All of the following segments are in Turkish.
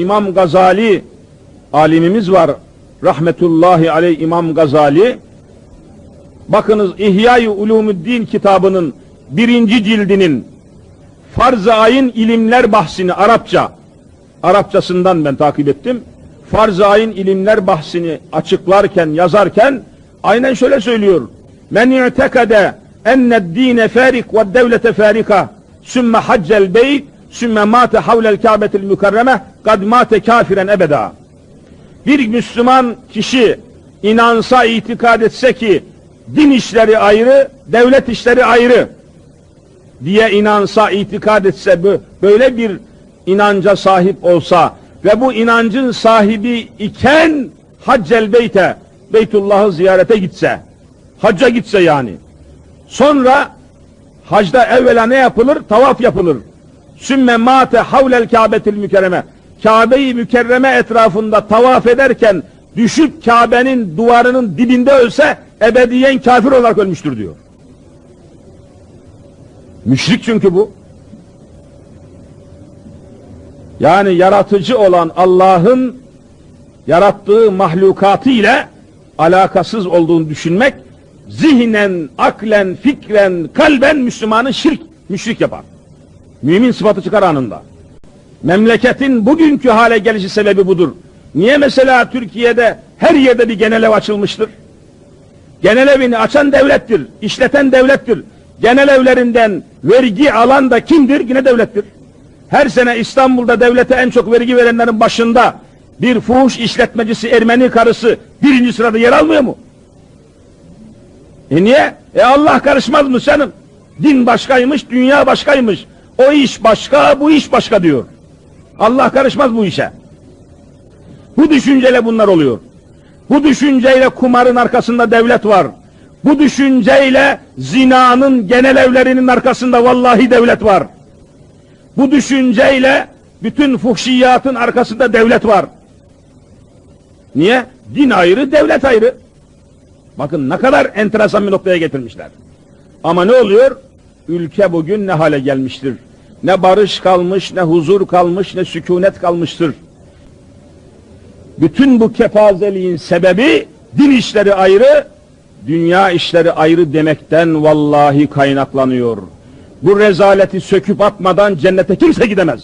İmam Gazali alimimiz var. Rahmetullahi aleyh İmam Gazali. Bakınız İhya-i Ulumuddin kitabının birinci cildinin farz-ı ayın ilimler bahsini Arapça, Arapçasından ben takip ettim. Farz-ı ayın ilimler bahsini açıklarken, yazarken aynen şöyle söylüyor. Men i'tekade enned dine farik ve devlete farika sümme haccel beyt sümme mate havlel kâbetil mükerreme kad mate kafiren ebeda. Bir Müslüman kişi inansa, itikad etse ki din işleri ayrı, devlet işleri ayrı diye inansa, itikad etse bö- böyle bir inanca sahip olsa ve bu inancın sahibi iken haccel beyte, Beytullah'ı ziyarete gitse, hacca gitse yani. Sonra hacda evvela ne yapılır? Tavaf yapılır. Sümme mate havlel kâbetil mükerreme. Kabe-i mükerreme etrafında tavaf ederken düşüp Kabe'nin duvarının dibinde ölse ebediyen kafir olarak ölmüştür diyor. Müşrik çünkü bu. Yani yaratıcı olan Allah'ın yarattığı mahlukatı ile alakasız olduğunu düşünmek zihnen, aklen, fikren, kalben Müslümanı şirk, müşrik yapar. Mümin sıfatı çıkar anında. Memleketin bugünkü hale gelişi sebebi budur. Niye mesela Türkiye'de her yerde bir genel ev açılmıştır? Genel evini açan devlettir, işleten devlettir. Genel evlerinden vergi alan da kimdir? Yine devlettir. Her sene İstanbul'da devlete en çok vergi verenlerin başında bir fuhuş işletmecisi Ermeni karısı birinci sırada yer almıyor mu? E niye? E Allah karışmaz mı canım? Din başkaymış, dünya başkaymış. O iş başka, bu iş başka diyor. Allah karışmaz bu işe. Bu düşünceyle bunlar oluyor. Bu düşünceyle kumarın arkasında devlet var. Bu düşünceyle zinanın genel evlerinin arkasında vallahi devlet var. Bu düşünceyle bütün fuhşiyatın arkasında devlet var. Niye? Din ayrı, devlet ayrı. Bakın ne kadar enteresan bir noktaya getirmişler. Ama ne oluyor? Ülke bugün ne hale gelmiştir? Ne barış kalmış, ne huzur kalmış, ne sükunet kalmıştır. Bütün bu kepazeliğin sebebi din işleri ayrı, dünya işleri ayrı demekten vallahi kaynaklanıyor. Bu rezaleti söküp atmadan cennete kimse gidemez.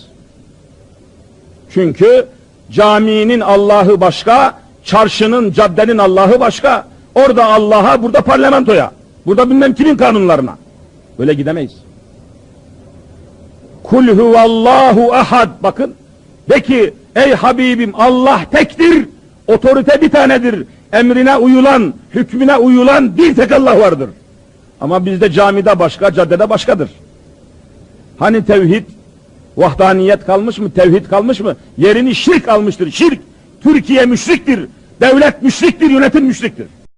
Çünkü caminin Allah'ı başka, çarşının, caddenin Allah'ı başka. Orada Allah'a, burada parlamentoya. Burada bilmem kimin kanunlarına. Böyle gidemeyiz. Kul huvallahu ahad. Bakın. De ki ey Habibim Allah tektir. Otorite bir tanedir. Emrine uyulan, hükmüne uyulan bir tek Allah vardır. Ama bizde camide başka, caddede başkadır. Hani tevhid, vahdaniyet kalmış mı, tevhid kalmış mı? Yerini şirk almıştır, şirk. Türkiye müşriktir, devlet müşriktir, yönetim müşriktir.